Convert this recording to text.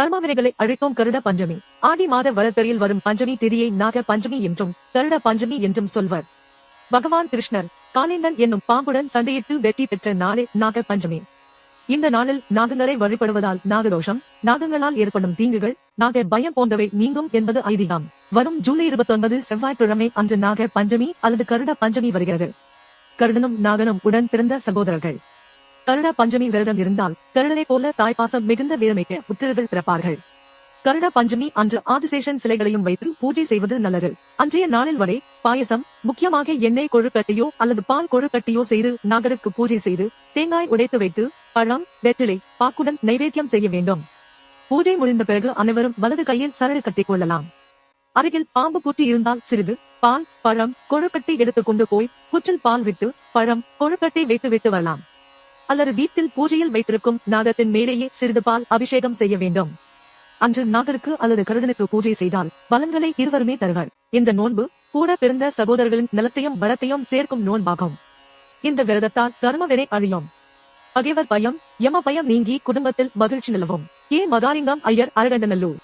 கர்மவினைகளை அழிக்கும் கருட பஞ்சமி. ஆடி மாத வளர்ப்பெறியில் வரும் பஞ்சமி திதியை நாக பஞ்சமி என்றும் கருட பஞ்சமி என்றும் சொல்வர். பகவான் கிருஷ்ணர் காளிந்தன் என்னும் பாம்புடன் சண்டையிட்டு வெற்றி பெற்ற நாளே நாக பஞ்சமி. இந்த நாளில் நாகங்களை வழிபடுவதால் நாகதோஷம் நாகங்களால் ஏற்படும் தீங்குகள் நாக பயம் போன்றவை நீங்கும் என்பது ஐதீகம். வரும் ஜூலை இருபத்தி ஒன்பது செவ்வாய்க்கிழமை அன்று நாக பஞ்சமி அல்லது கருட பஞ்சமி வருகிறது. கருடனும் நாகனும் உடன் பிறந்த சகோதரர்கள். கருட பஞ்சமி விரதம் இருந்தால் கருடனை போல தாய்ப்பாசம் மிகுந்த வீரமிக்க புத்திரர்கள் பிறப்பார்கள். கருட பஞ்சமி அன்று ஆதிசேஷன் சிலைகளையும் வைத்து பூஜை செய்வது நல்லது. அன்றைய நாளில் வரை பாயசம் முக்கியமாக எண்ணெய் கொழுக்கட்டையோ அல்லது பால் கொழுக்கட்டையோ செய்து நாகருக்கு பூஜை செய்து தேங்காய் உடைத்து வைத்து பழம் வெற்றிலை பாக்குடன் நைவேத்தியம் செய்ய வேண்டும். பூஜை முடிந்த பிறகு அனைவரும் வலது கையில் சரடு கட்டிக் கொள்ளலாம். அருகில் பாம்பு பூட்டி இருந்தால் சிறிது பால் பழம் கொழுக்கட்டை எடுத்துக் கொண்டு போய் புற்றில் பால் விட்டு பழம் கொழுக்கட்டை வைத்து விட்டு வரலாம். அல்லது வீட்டில் பூஜையில் வைத்திருக்கும் நாகத்தின் மேலேயே சிறிது பால் அபிஷேகம் செய்ய வேண்டும். அன்று நாகருக்கு அல்லது கருடனுக்கு பூஜை செய்தால் பலன்களை இருவருமே தருவர். இந்த நோன்பு கூட பிறந்த சகோதரர்களின் நலத்தையும் பலத்தையும் சேர்க்கும் நோன்பாகும். இந்த விரதத்தால் கர்மவினை அழியும். பகைவர் பயம் யம பயம் நீங்கி குடும்பத்தில் மகிழ்ச்சி நிலவும். ஏ மகாலிங்கம் ஐயர் அரகண்டநல்லூர்